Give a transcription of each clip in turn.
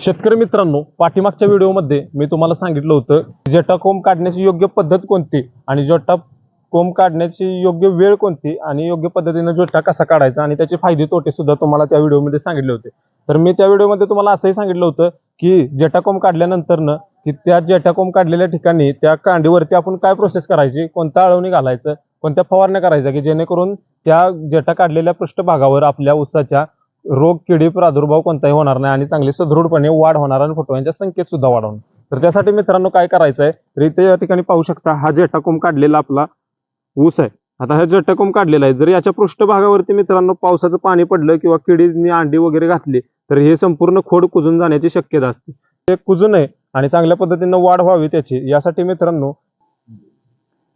शेतकरी मित्रांनो पाठीमागच्या व्हिडिओमध्ये मी तुम्हाला सांगितलं होतं जटा कोंब काढण्याची योग्य पद्धत कोणती आणि जटा कोंब काढण्याची योग्य वेळ कोणती आणि योग्य पद्धतीने जोटा कसा काढायचा आणि त्याचे फायदे तोटे सुद्धा तुम्हाला त्या व्हिडिओमध्ये सांगितले होते. तर मी त्या व्हिडिओमध्ये तुम्हाला असंही सांगितलं होतं की जेटा कोंब काढल्यानंतरनं की त्या जेटा कोंब काढलेल्या ठिकाणी त्या कांडीवरती आपण काय प्रोसेस करायची कोणता आळवणी घालायचं कोणत्या फवारण्या करायच्या की जेणेकरून त्या जेटा काढलेल्या पृष्ठभागावर आपल्या उसाच्या रोग किडी प्रादुर्भाव कोणताही होणार नाही आणि चांगली सदृढपणे वाढ होणार आणि फुटव्यांच्या संख्येत सुद्धा वाढ होणार. तर त्यासाठी मित्रांनो काय करायचं आहे तर इथे या ठिकाणी पाहू शकता हा जेटाकोम काढलेला आपला ऊस आहे. आता हा जेटाकोम काढलेला आहे. जर याच्या पृष्ठभागावरती मित्रांनो पावसाचं पाणी पडलं किंवा किडीने अंडी वगैरे घातली तर हे संपूर्ण खोड कुजून जाण्याची शक्यता असते. ते कुजू नये आणि चांगल्या पद्धतीनं वाढ व्हावी त्याची. यासाठी मित्रांनो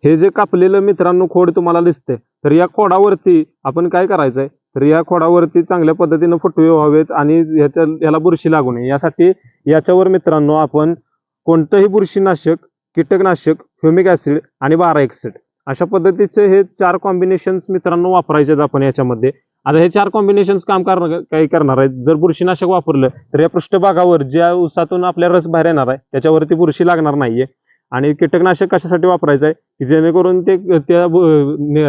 हे जे कापलेलं मित्रांनो खोड तुम्हाला दिसते तर या खोडावरती आपण काय करायचंय? तर या खोडावरती चांगल्या पद्धतीनं फुटवे व्हावेत आणि याच्या ह्याला बुरशी लागू नये. यासाठी याच्यावर मित्रांनो आपण कोणतंही बुरशीनाशक कीटकनाशक ह्युमिक ॲसिड आणि बारा एक्सिड अशा पद्धतीचे हे चार कॉम्बिनेशन्स मित्रांनो वापरायचे आपण याच्यामध्ये. आता हे चार कॉम्बिनेशन्स काम करणार काही करणार आहेत. जर बुरशीनाशक वापरलं तर या पृष्ठभागावर ज्या उसातून आपल्या रस बाहेर येणार आहे त्याच्यावरती बुरशी लागणार नाहीये. आणि कीटकनाशक कशासाठी वापरायचं आहे? की जेणेकरून ते त्या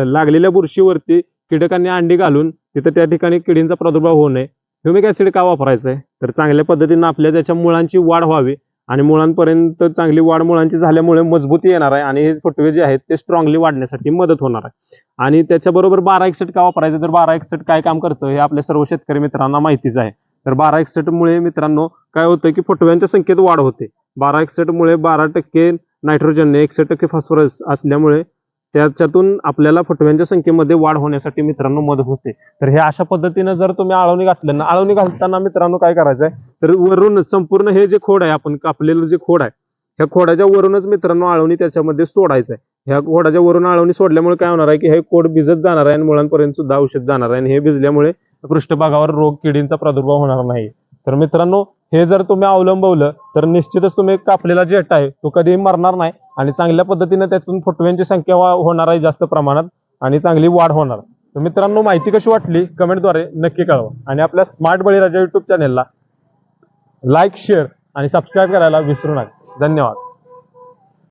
लागलेल्या बुरशीवरती कीटकांनी अंडी घालून तिथं त्या ठिकाणी किडींचा प्रादुर्भाव होऊ नये. ह्युमिक ॲसिड का वापरायचं आहे? तर चांगल्या पद्धतीनं आपल्या त्याच्या मुळांची वाढ व्हावी आणि मुळांपर्यंत चांगली वाढ मुळांची झाल्यामुळे मजबूती येणार आहे आणि हे फुटवे जे आहेत ते स्ट्रॉंगली वाढण्यासाठी मदत होणार आहे. आणि त्याच्याबरोबर बारा एकसठ का वापरायचं? तर बारा एकसठ काय काम करतं? हे आपल्या सर्व शेतकरी मित्रांना माहितीच आहे. तर बारा एकसठमुळे मित्रांनो काय होतं की फुटव्यांच्या संख्येत वाढ होते. बारा एकसठमुळे बारा टक्के नायट्रोजन एकसठ टक्के फॉस्फरस असल्यामुळे त्याच्यातून आपल्याला फुटव्यांच्या संख्येमध्ये वाढ होण्यासाठी मित्रांनो मदत होते. तर हे अशा पद्धतीनं जर तुम्ही आळवणी घातलं ना आळवणी घालताना मित्रांनो काय करायचं आहे तर वरून संपूर्ण हे जे खोड आहे आपण कापलेलं जे खोड आहे ह्या खोडाच्या वरूनच मित्रांनो आळवणी त्याच्यामध्ये सोडायचं आहे ह्या खोडाच्या वरून आळवणी सोडल्यामुळे काय होणार आहे की हे खोड भिजत जाणार आहे आणि मुळांपर्यंत सुद्धा औषध जाणार आहे आणि हे भिजल्यामुळे पृष्ठभागावर रोग किडींचा प्रादुर्भाव होणार नाही. तर मित्रांनो हे जर तुम्ही अवलंबवलं तर निश्चितच तुम्ही कापलेला जेट आहे तो कधीही मरणार नाही. आणि चांगल्या पद्धतीने त्यातून फुटव्यांची संख्या होणार आहे जास्त प्रमाणात आणि चांगली वाढ होणार. तर मित्रांनो माहिती कशी वाटली? कमेंटद्वारे नक्की कळवा. आणि आपल्या स्मार्ट बळीराजा युट्यूब चॅनेलला लाईक शेअर आणि सबस्क्राईब करायला विसरू नका. धन्यवाद.